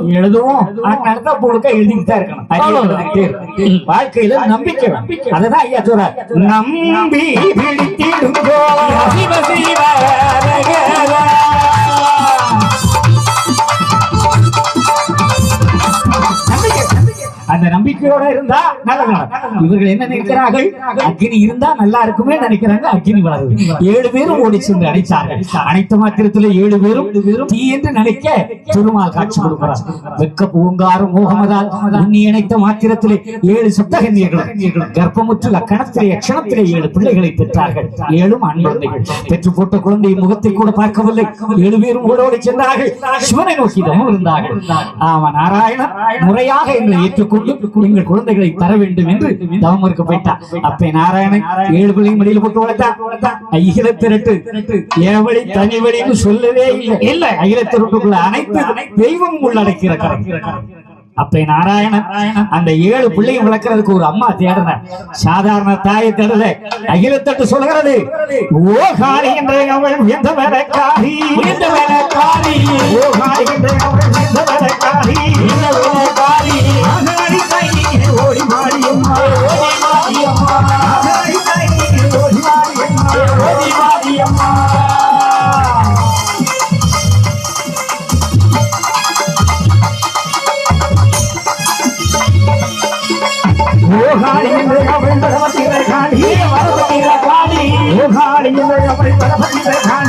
எழுதுவோம். அடுத்த தான் இருக்கணும். அறிவு எழுதிக்கிட்டே இருக்கணும். வாழ்க்கையில நம்பிக்கை. அதுதான் ஐயா சொல்றார். நம்பி பிடித்திடுங்கோ. அந்த நம்பிக்கையோட இருந்தா நல்லது. இவர்கள் என்ன நினைக்கிறார்கள்? அக்னி இருந்தா நல்லா இருக்குமே நினைக்கிறாங்க. அக்னி வளருது ஏழு பேரும் ஓடி சென்று அடைத்தார்கள் அனைத்து மாத்திரத்துல ஏழு பேரும் தீ என்று நினைக்க திருமால் காட்சி கொடுக்கிறார். வெக்க பூங்காரும் மோகமதால் உன்னி இணைத்த மாத்திரத்திலே ஏழு சுத்தகன்யர்களும் கர்ப்பமுற்று அக்கணத்திலே அக்ஷணத்திலே ஏழு பிள்ளைகளை பெற்றார்கள். ஏழும் குழந்தைகள் பெற்று போட்ட குழந்தையை முகத்தை கூட பார்க்கவில்லை. ஏழு பேரும் ஓடோடி சென்றார்கள். சிவனை நோக்கி இருந்தார்கள் ஆமா நாராயணன் முறையாக எங்களை ஏற்றுக்கொண்டு எங்கள் குழந்தைகளை தர வேண்டும் என்று தவம் இருக்க போயிட்டார் அப்ப நாராயணன் ஏழு பிள்ளையும் மடியில் போட்டு வளர்த்தான் அகில திரட்டு ஏவழி தனி வழின்னு சொல்லவே இல்லை. இல்ல அகில திரட்டுக்குள்ள அனைத்து தெய்வம் உள்ளடக்கிற அப்ப நாராயணன் அந்த ஏழு பிள்ளையும் வளர்க்கறதுக்கு ஒரு அம்மா தேடுற சாதாரண தாயை தேடல அகிலத்தட்டு சொல்கிறது ஓ காரி என்ற அவள் எந்த வேலைக்காரி எந்த காரி ஓ காரி என்ற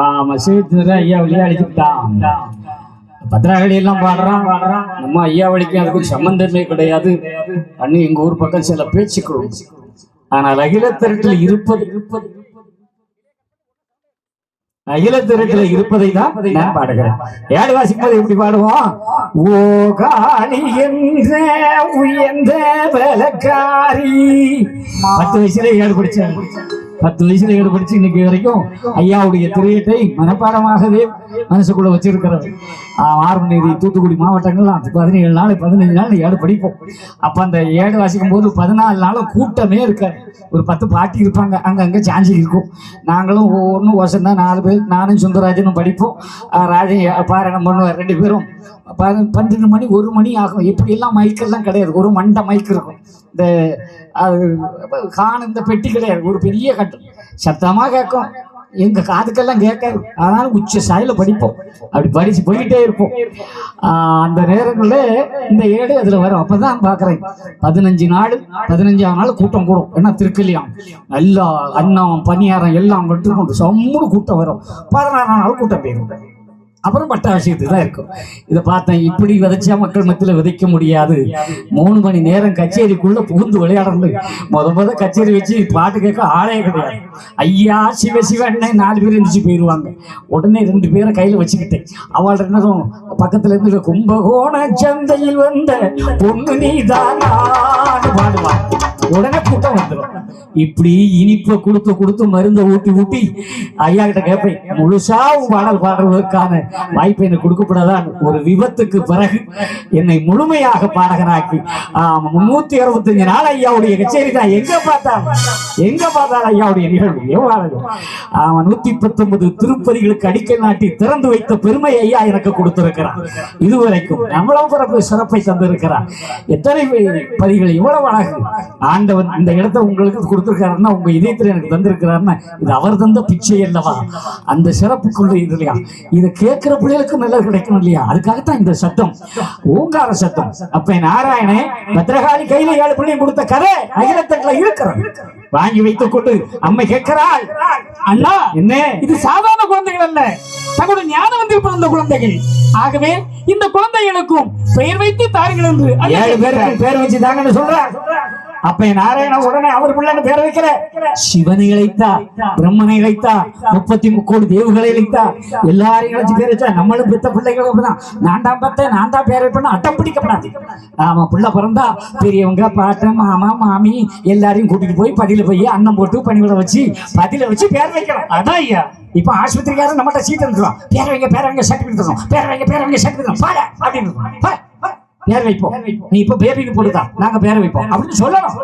ஆமா சிவத்திர ஐயா வழியா அழிச்சுட்டான் பத்ராகடி எல்லாம் பாடுறான். பாடுறான் நம்ம ஐயா வழிக்கு அதுக்கு சம்பந்தமே கிடையாது. அண்ணி எங்க ஊர் பக்கம் சில பேச்சுக்கள். ஆனால் அகில திரட்டில் இருப்பது இருப்பது அகிலத்திரட்டில் இருப்பதை தான் நான் பாடுகிறேன். ஏழு வாசிக்கும் போது எப்படி பாடுவோம்? ஓ காளி என்ற உயர்ந்த வேலைக்காரி. பத்து வயசுல ஏழு படிச்சேன். பத்து வயசுல ஏழு இன்னைக்கு வரைக்கும் ஐயாவுடைய திரையீட்டை மனப்பாடமாகவே மனசுக்குள்ள வச்சிருக்கிறது ஆறுமணி தூத்துக்குடி மாவட்டங்கள்லாம் பதினேழு நாள் பதினஞ்சு நாள் ஏடு படிப்போம். அப்போ அந்த ஏடு வாசிக்கும் போது பதினாலு நாளும் கூட்டமே இருக்காது. ஒரு பத்து பாட்டி இருப்பாங்க. அங்கங்கே சாஞ்சி இருக்கும். நாங்களும் ஒவ்வொன்றும் தான் நாலு பேர் நானும் சுந்தரராஜனும் படிப்போம். ராஜன் பாராயணம் பண்ணுவார் ரெண்டு பேரும். பன்னெண்டு மணி ஒரு மணி ஆகும். இப்படியெல்லாம் மைக்கெல்லாம் கிடையாது. ஒரு மண்டை மைக் இருக்கும். இந்த அது காண இந்த பெட்டி கிடையாது. ஒரு பெரிய கட்டம். சத்தமாக கேட்கும். எங்க காதுக்கெல்லாம் கேட்காது. அதனால உச்ச சாயில படிப்போம். அப்படி படிச்சு போயிட்டே இருப்போம். அந்த நேரங்களில் இந்த ஏடு அதுல வரும். அப்பதான் பாக்குறேன். பதினஞ்சு நாள் பதினஞ்சாம் நாள் கூட்டம் கூடும். ஏன்னா திருக்கல்யாணம். நல்லா அன்னம் பணியாரம் எல்லாம் கொண்டு சம்முடு கூட்டம் வரும். பதினாறாம் நாள் கூட்டம் போயிடும். அப்புறம் பட்டாபிஷேகத்துக்கு தான் இருக்கும். இதை பார்த்தேன் இப்படி விதைச்சா மக்கள் மத்தியில் விதைக்க முடியாது. மூணு மணி நேரம் கச்சேரிக்குள்ள புகுந்து விளையாடுறது முத முத கச்சேரி வச்சு பாட்டு கேட்க ஆளே கிடையாது. ஐயா சிவ சிவன்னு நாலு பேர் இருந்துச்சு போயிடுவாங்க உடனே ரெண்டு பேரை கையில் வச்சுக்கிட்டேன் அவள் என்னதும் பக்கத்துல இருந்து கும்பகோண சந்தையில் வந்த பொண்ணு நீதான் பாடுவான் உடனே கூட்டம் வந்துடும் இப்படி இனிப்பை கொடுத்து கொடுத்து மருந்தை ஊட்டி ஊட்டி ஐயா கிட்ட கேட்பேன் முழுசா பாடல் பாடுறதுக்கான வாய்ப்பு எனக்கு கொடுக்கப்படாதான் ஒரு விபத்துக்கு பிறகு என்னை முழுமையாக பாடகனாக்கி. ஆமா முன்னூத்தி அறுபத்தஞ்சு நாள் ஐயாவுடைய கச்சேரி தான். எங்க பார்த்தாலும் எங்க பார்த்தாலும் ஐயாவுடைய நிகழ்வு? எவ்வளவு ஆமா நூத்தி பத்தொன்பது திருப்பதிகளுக்கு அடிக்கல் நாட்டி திறந்து வைத்த பெருமை ஐயா எனக்கு கொடுத்திருக்கிறார். இதுவரைக்கும் எவ்வளவு பிறப்பு சிறப்பை தந்திருக்கிறான் எத்தனை பதிகள் இவ்வளவு அழகு. ஆண்டவன் இந்த இடத்தை உங்களுக்கு கொடுத்திருக்காருன்னா உங்க இதயத்தில் எனக்கு தந்திருக்கிறாருன்னா இது அவர் தந்த பிச்சை அல்லவா? அந்த சிறப்புக்குள்ள இது இல்லையா? இதை கேட்கிற பிள்ளைகளுக்கு நல்லது கிடைக்கணும் இல்லையா? அதுக்காகத்தான் இந்த சத்தம். ஓங்கார சத்தம். அப்ப நாராயணே பத்ரகாளி கையில ஏழு பிள்ளையும் கொடுத்த கதை அகிலத்தட்டுல இருக்கிறது. வாங்கி வைத்துக் கொண்டு அம்மை கேட்கிறாள் அண்ணா என்ன? இது சாதாரண குழந்தைகள் அல்ல. தங்களுடைய ஞானவந்தில் பிறந்த குழந்தைகள். ஆகவே இந்த குழந்தைகளுக்கும் பெயர் வைத்து தாருங்கள் என்று ஏழு பேருக்கு பேர் வச்சு தாங்கன்னு சொல்றார் அப்ப நாராயண உடனே அவர் பிள்ளைன்னு பேர வைக்கிற சிவனை இழைத்தா பிரம்மனை இழைத்தா முப்பத்தி முக்கோடி தேவுகளை இழைத்தா எல்லாரையும் இழைச்சு பேர் வச்சா நம்மளும் பெத்த பிள்ளைகள் அப்படிதான். நான் தான் பத்த நான் தான் பேர் வைப்பேன் அட்டம் பிடிக்கப்படாது. ஆமா பிள்ளை பிறந்தா பெரியவங்க பாட்டன் மாமா மாமி எல்லாரையும் கூட்டிட்டு போய் பதில போய் அன்னம் போட்டு பணிவிட வச்சு பதில வச்சு பேர் வைக்கலாம். அதான் ஐயா. இப்ப ஆஸ்பத்திரிக்காரன் நம்மகிட்ட சீட்டு இருக்கிறோம் பேர் வைங்க பேர் சர்டிபிகேட் தரும் பேரவங்க வைங்க பேர் சர்டிபிகேட் பாட அப்படின்னு பேர் வைப்போம். நீ இப்ப பேருக்கு போடுதா? நாங்க பேர் வைப்போம். அப்படின்னு சொல்லணும்.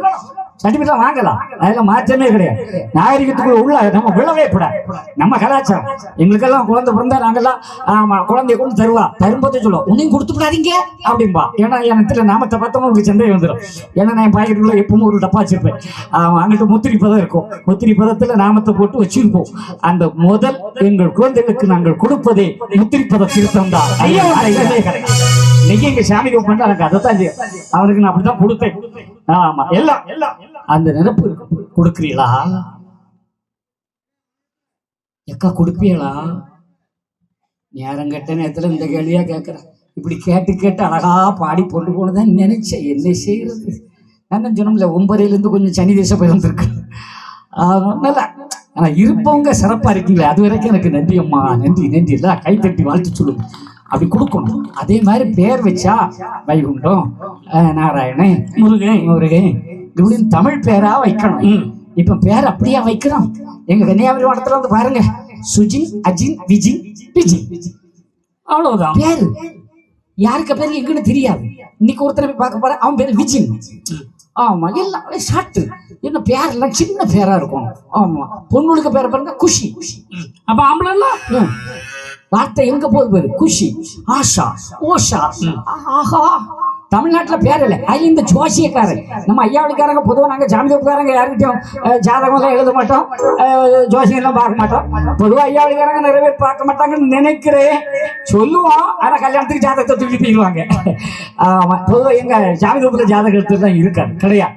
சர்டிபிகேட் வாங்கலாம். அதுல மாற்றமே கிடையாது. நாகரிகத்துக்குள்ள உள்ள நம்ம விழவே கூடாது. நம்ம கலாச்சாரம். எங்களுக்கெல்லாம் குழந்தை பிறந்தா நாங்கெல்லாம் ஆமா குழந்தைய கொண்டு தருவா. தரும்போதே சொல்லுவோம். உன்னையும் கொடுத்து விடாதீங்க அப்படின்பா. ஏன்னா எனக்கு நாமத்தை பார்த்தோம் உங்களுக்கு சந்தேகம் வந்துடும் ஏன்னா நான் பாக்கெட்டுக்குள்ள எப்பவும் ஒரு டப்பா வச்சிருப்பேன். அங்கிட்டு முத்திரி பதம் இருக்கும். முத்திரி பதத்துல நாமத்தை போட்டு வச்சிருப்போம். அந்த முதல் எங்கள் குழந்தைகளுக்கு நாங்கள் கொடுப்பதே முத்திரி பத திருத்தம் தான். ஐயா. கிடையாது. நீங்க எங்க சாமி கும்பிட்டு எனக்கு அதைத்தான் செய்யும். அவருக்கு நான் அப்படிதான் கொடுத்தேன். ஆமா எல்லாம் எல்லாம் அந்த நிரப்பு கொடுக்குறீங்களா எக்கா கொடுப்பீங்களா நேரம் கெட்ட நேரத்துல இந்த கேள்வியா கேட்கிறேன் இப்படி கேட்டு கேட்டு அழகா பாடி பொண்ணு போனதான் நினைச்சேன். என்ன செய்யறது? நான் சொன்னோம்ல சொன்னோம்ல ஒன்பதுலேருந்து கொஞ்சம் சனி தேசம் பிறந்திருக்கு. நல்லா. ஆனா இருப்பவங்க சிறப்பா இருக்கீங்களே. அது வரைக்கும் எனக்கு நன்றி அம்மா. நன்றி நன்றி. எல்லாம் கைத்தட்டி வாழ்த்து சொல்லுங்க. அப்படி கொடுக்கணும். அதே மாதிரி பேர் வச்சா வைகுண்டம் நாராயணன் முருகன். முருகன். இப்படின்னு தமிழ் பேரா வைக்கணும். இப்ப பேர் அப்படியா வைக்கிறோம் எங்க கன்னியாகுமரி மாவட்டத்துல வந்து பாருங்க. சுஜின் அஜின் விஜின் விஜின் அவ்வளவுதான். பேரு. யாருக்கு பேர் எங்கன்னு தெரியாது. இன்னைக்கு ஒருத்தரை போய் பார்க்க போறேன். அவன் பேரு விஜின். ஆமா எல்லாம் ஷார்ட் என்ன பேர் எல்லாம் சின்ன பேரா இருக்கும். ஆமா. பொண்ணுக்கு பேரை பாருங்க குஷி. அப்ப ஆம்பளை. வார்த்தை எங்க போகுது பாரு? குஷி ஆஷா ஓஷா. ஆஹா. தமிழ்நாட்டுல பேர் இல்லை. அது இந்த ஜோசியக்காரன் நம்ம ஐயாவளிக்காரங்க பொதுவாக நாங்கள் ஜாமிதப்புக்காரங்க யாருக்கிட்டையும் அஹ், ஜாதகம் எழுத மாட்டோம். அஹ், பார்க்க மாட்டோம். பொதுவாக ஐயாவளிக்காரங்க நிறைய பேர் பார்க்க மாட்டாங்கன்னு நினைக்கிறேன். சொல்லுவோம். ஆனா கல்யாணத்துக்கு ஜாதகத்தை தூக்கி தீங்குவாங்க ஆமாம் பொதுவாக எங்க ஜாமிதப்புல ஜாதக எடுத்து தான் இருக்காது கிடையாது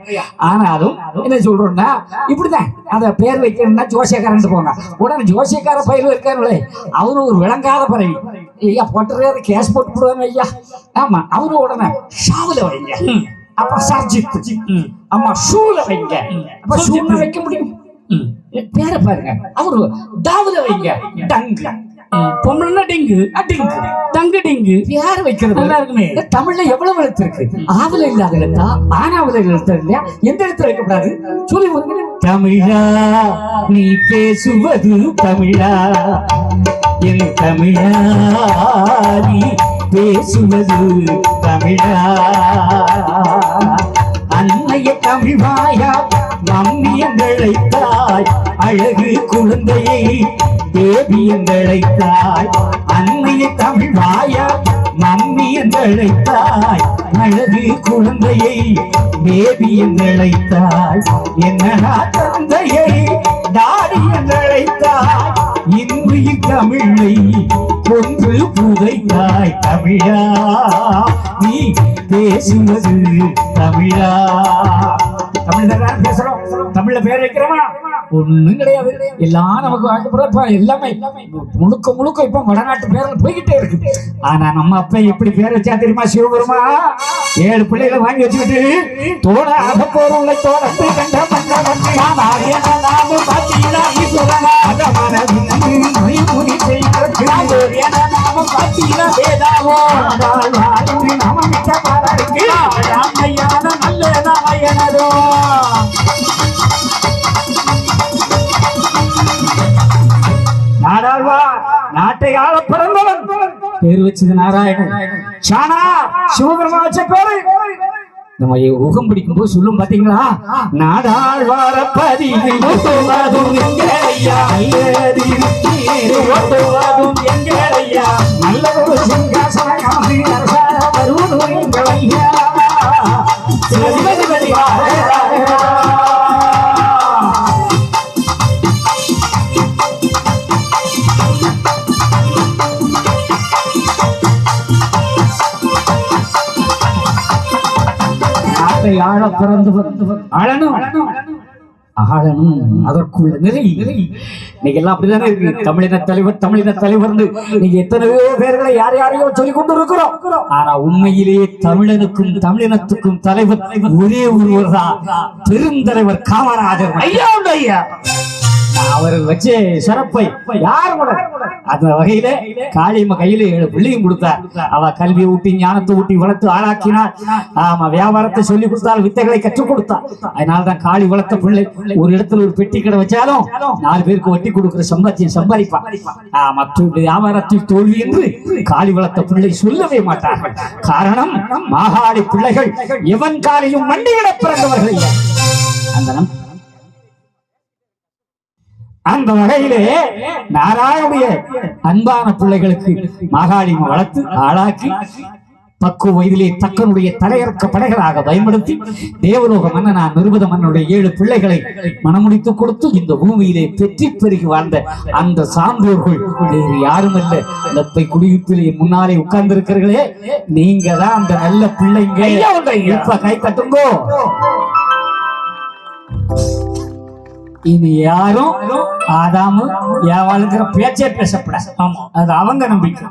ஆனாலும் என்ன சொல்றோம்னா இப்படிதான். அந்த பேர் வைக்கணும்னா ஜோசியக்காரன் போங்க. உடனே ஜோசியக்கார பயிர் இருக்காருல்ல அவரு ஒரு விளங்காத பறவை. ஐயா போட்டுறது கேஸ் போட்டு போடுவாங்க ஐயா. ஆமா அவரு உடனே ஷாவுல வைங்க. அப்ப சர்ஜித். அம்மா ஷூல வைங்க. அப்ப ஷூல வைக்க முடியும்? பேரை பாருங்க. அவரு தாவது வைங்க. டங்கு. பொம்பளைன்னா டிங்கு. அடிங்கு தங்கு டிங்கு பேர் வைக்கிறது. நல்லா இருக்குமே. தமிழ்ல எவ்வளவு எழுத்து இருக்கு? ஆவல இல்லாத எழுத்தா? ஆனாவல எழுத்து இல்லையா? எந்த எழுத்துல வைக்கக்கூடாது சொல்லி. தமிழா நீ பேசுவது தமிழா. என் தமிழாரி பேசுவது தமிழா? அன்னைய தமிழ்வாயா மம்மியங்களைத்தாய் அழகு குழந்தையை தேவியங்களைத்தாய் அன்னைய தமிழ்வாயா மம்மியங்களைத்தாய் அழகு குழந்தையை தேவியங்களைத்தாய் என்னடா தந்தையை தாரியங்களைத்தாய் தமிழை கொன்று புதைத்தாய் தமிழா. நீ பேசுவது தமிழா. தமிழ் பேசுறோம் தமிழ்ல பேர் வைக்கிறோமா ஒண்ணும் கிடையாது. எல்லாம் நமக்கு வாழ்க்கை இப்ப எல்லாமே. முழுக்க முழுக்க இப்ப வடநாட்டு பேர்ல போய்கிட்டே இருக்கு. ஆனா நம்ம அப்ப எப்படி பேர் வச்சா தெரியுமா சிவபெருமா? ஏழு பிள்ளைகளை வாங்கி வச்சுக்கிட்டு தோட அகப்போருளை தோடத்து கண்ட மன்ன வந்து சாமாரியன நாம பாத்தீங்கன்னா ஈஸ்வரனா? பேர் வச்சது நாராயணன். சானா சிவபெருமா வச்ச பேரு. நம்ம உகம் பிடிக்கும் போது சொல்லும் பாத்தீங்களா? நாடாழ்வார பதியில் ஓட்டுவதும் எங்களையா? நல்லது எங்களையா? நல்ல ஒரு சிங்காசன அரசார எங்களையா? மனசை ஆழ பிறந்து ஆளணும் ஆளணும் அதற்குள்ள நிலை. இன்னைக்கு எல்லாம் அப்படிதானே இருக்கு. தமிழின தலைவர் தமிழின தலைவர் நீங்க எத்தனையோ பேர்களை யார் யாரையோ சொல்லிக் கொண்டு இருக்கிறோம் ஆனா உண்மையிலேயே தமிழனுக்கும் தமிழினத்துக்கும் தலைவர் ஒரே ஒருவர் தான் பெருந்தலைவர் காமராஜர் ஐயா ஐயா. அவர் வச்சு சிறப்பை யார் கூட? அந்த வகையில காளியம்ம கையில ஏழு பிள்ளையும் கொடுத்தார். அவ கல்வி ஊட்டி ஞானத்தை ஊட்டி வளர்த்து ஆளாக்கினார். ஆமா வியாபாரத்தை சொல்லி கொடுத்தால் வித்தைகளை கற்றுக் கொடுத்தார். அதனாலதான் காளி வளர்த்த பிள்ளை ஒரு இடத்துல ஒரு பெட்டி கடை வச்சாலும் நாலு பேருக்கு வட்டி கொடுக்கிற சம்பாத்தியம் சம்பாதிப்பான். மற்ற வியாபாரத்தில் தோல்வி என்று காளி வளர்த்த பிள்ளை சொல்லவே மாட்டார்கள். காரணம் மாகாளி பிள்ளைகள் எவன் காலையும் மண்டியிட பிறந்தவர்கள் இல்லை. அந்த அந்த வகையிலே நாராயணுடைய அன்பான பிள்ளைகளுக்கு மாகாளியம் வளர்த்து ஆளாக்கி பக்குவ வயதிலே தக்கனுடைய தலையறக்க படைகளாக பயன்படுத்தி தேவலோக மன்னனா நிருபத மன்னனுடைய ஏழு பிள்ளைகளை மனமுடித்து கொடுத்து இந்த பூமியிலே பெற்றி பெருகி வாழ்ந்த அந்த சான்றோர்கள் வேறு யாரும் அல்ல லப்பை குடியிருப்பிலே முன்னாலே உட்கார்ந்து இருக்கிறீர்களே நீங்க தான் அந்த நல்ல பிள்ளைங்க. இப்ப கை தட்டுங்கோ. இனி யாரும் ஆதாமு ஏவாளுங்கிற பேச்சே பேசப்படாது. ஆமா. அது அவங்க நம்பிக்கை.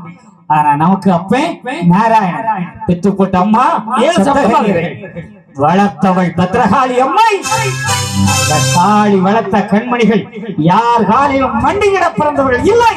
ஆனா நமக்கு அப்ப நாராயணன் பெற்று போட்ட அம்மா வளர்த்தவள் பத்ரகாளி அம்மை இந்த காளி வளர்த்த கண்மணிகள் யார் காலிலும் மண்டியிட பிறந்தவர்கள் இல்லை.